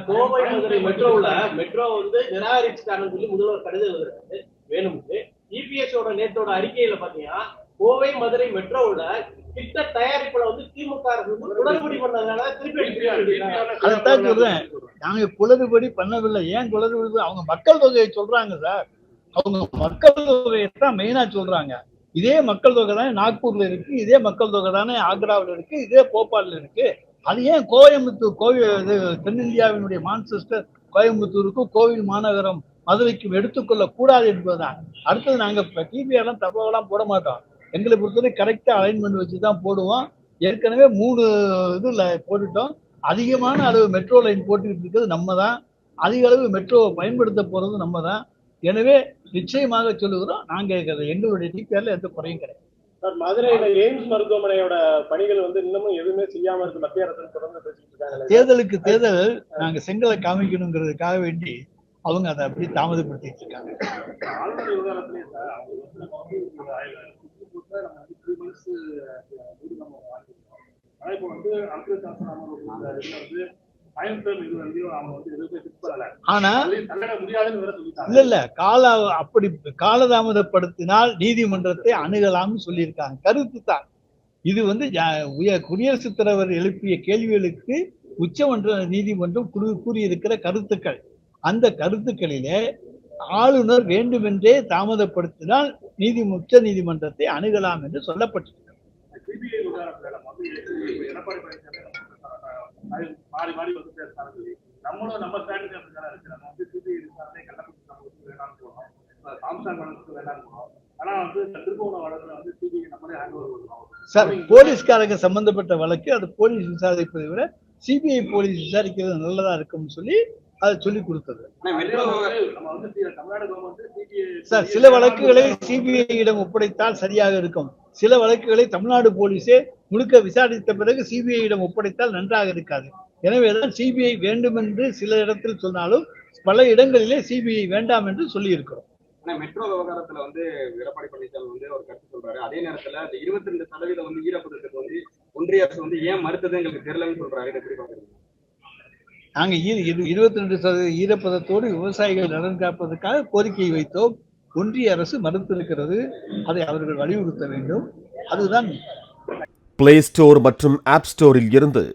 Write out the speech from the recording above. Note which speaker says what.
Speaker 1: Kovai Madurai மெட்ரோல metro வந்து நிராகரிச்சுட்டாங்கன்னு சொல்லி முதல்வர் கடிதம் எழுதுறாரு. வேணும்னு இபிஎஸ் ஓட நேத்தோட அறிக்கையில பாத்தீங்கன்னா கோவை மதுரை மெட்ரோல திட்ட தயாரிப்புல வந்து திமுக அரசு வந்து குளறுபடி பண்ணதுனால திருப்பி அடிக்கிறாங்க.
Speaker 2: அதைத்தான் சொல்றேன். நாங்க குளறுபடி பண்ணவில்லை. ஏன் குளறுபடி அவங்க மக்கள் தொகையை சொல்றாங்க சார். அவங்க மக்கள் தொகையை தான் மெயினா சொல்றாங்க. இதே மக்கள் தொகை தானே நாக்பூர்ல இருக்கு. இதே மக்கள் தொகை தானே ஆக்ராவில் இருக்கு. இதே போபால்ல இருக்கு. அது ஏன் கோயம்புத்தூர் கோவில் இது தென்னிந்தியாவினுடைய மான்செஸ்டர் கோயம்புத்தூருக்கும் கோவில் மாநகரம் மதுரைக்கும் எடுத்துக்கொள்ள கூடாது என்பதுதான். அடுத்தது நாங்கள் டிபிஆர்லாம் தகவலாம் போட மாட்டோம். எங்களை பொறுத்தவரை கரெக்டாக அலைன்மெண்ட் வச்சு தான் போடுவோம். ஏற்கனவே மூணு இது போட்டுட்டோம். அதிகமான அளவு மெட்ரோ லைன் போட்டுக்கிட்டு இருக்கிறது நம்ம தான் அதிக அளவு மெட்ரோவை பயன்படுத்த போகிறது நம்ம தான் எனவே நிச்சயமாக சொல்லுகிறோம் நாங்கள் எங்களுடைய டிபிஆர்ல எந்த குறையும் கிடையாது.
Speaker 3: சார் மதுரையில எய்ம்ஸ் மருத்துவமனையோட பணிகள் வந்து இன்னமும் எதுவுமே செய்யாம இருக்கு. மத்திய அரசு தொடர்ந்து பேசிட்டு இருக்காங்க
Speaker 2: தேர்தலுக்கு தேர்தல் நாங்க செங்கலை காமிக்கணுங்கிறதுக்காக வேண்டி அவங்க அதை அப்படி தாமதப்படுத்திட்டு இருக்காங்க.
Speaker 3: ஆனா இப்போ வந்து அப்துல் சாசன் இதுல வந்து
Speaker 2: ஆனா இல்ல இல்ல கால அப்படி காலதாமதப்படுத்தினால் நீதிமன்றத்தை அணுகலாம்னு சொல்லியிருக்காங்க. கருத்து தான். இது வந்து குடியரசுத் தலைவர் எழுப்பிய கேள்விகளுக்கு உச்சமன்ற நீதிமன்றம் கூறி- கூறியிருக்கிற கருத்துக்கள். அந்த கருத்துக்களிலே ஆளுநர் வேண்டுமென்றே தாமதப்படுத்தினால் நீதி உச்ச நீதிமன்றத்தை அணுகலாம் என்று சொல்லப்பட்டிருக்கிறது
Speaker 3: சிபிஐ விவகாரத்துல நம்ம வந்து இப்ப எடப்பாடி பழனிசாமி நம்ம அது மாறி மாறி வந்து பேசுறாங்க சொல்லி. நம்மளும் நம்ம ஸ்டாண்ட் அப்படிதான் இருக்கு. நம்ம வந்து சிபிஐ விசாரணை கள்ளக்குறிச்சி சம்பவத்துக்கு வேணாம்னு சொல்றோம். சாம்சங் வழக்குக்கு வேணாம்னு சொல்றோம். ஆனா வந்து இந்த திருப்பூர் வழக்குல வந்து சிபிஐ நம்மளே ஹேண்ட் ஓவர் பண்ணுவோம்
Speaker 2: சார் போலீஸ்காரங்க சம்பந்தப்பட்ட வழக்கு அது போலீஸ் விசாரிப்பதை விட சிபிஐ போலீஸ் விசாரிக்கிறது நல்லதா இருக்கும்னு சொல்லி அதை சொல்லி கொடுத்தது. சார் சில வழக்குகளை சிபிஐ இடம் ஒப்படைத்தால் சரியாக இருக்கும். சில வழக்குகளை தமிழ்நாடு போலீஸே முழுக்க விசாரித்த பிறகு சிபிஐ இடம் ஒப்படைத்தால் நன்றாக இருக்காது. எனவேதான் சிபிஐ வேண்டுமென்று சில இடத்தில் சொன்னாலும் பல இடங்களிலே சிபிஐ வேண்டாம் என்று சொல்லி இருக்கிறோம்
Speaker 4: ஆனா மெட்ரோ விவகாரத்துல வந்து எடப்பாடி பழனிசாமி வந்து ஒரு கருத்து சொல்றாரு. அதே நேரத்துல அந்த இருபத்தி ரெண்டு சதவீதம் வந்து ஈரப்பதத்துக்கு வந்து ஒன்றிய அரசு வந்து ஏன் மறுத்தது எங்களுக்கு தெரியலன்னு சொல்றாரு. இதை எப்படி பாக்குறீங்க
Speaker 2: நாங்க இரு- இரு- இருபத்தி ரெண்டு சதவீத ஈரப்பதத்தோடு விவசாயிகள் நலன் காப்பதற்காக கோரிக்கை வைத்தோம். ஒன்றிய அரசு மறுத்திருக்கிறது. அதை அவர்கள் வலியுறுத்த வேண்டும். அதுதான்
Speaker 5: பிளே ஸ்டோர் மற்றும் ஆப் ஸ்டோரில் இருந்து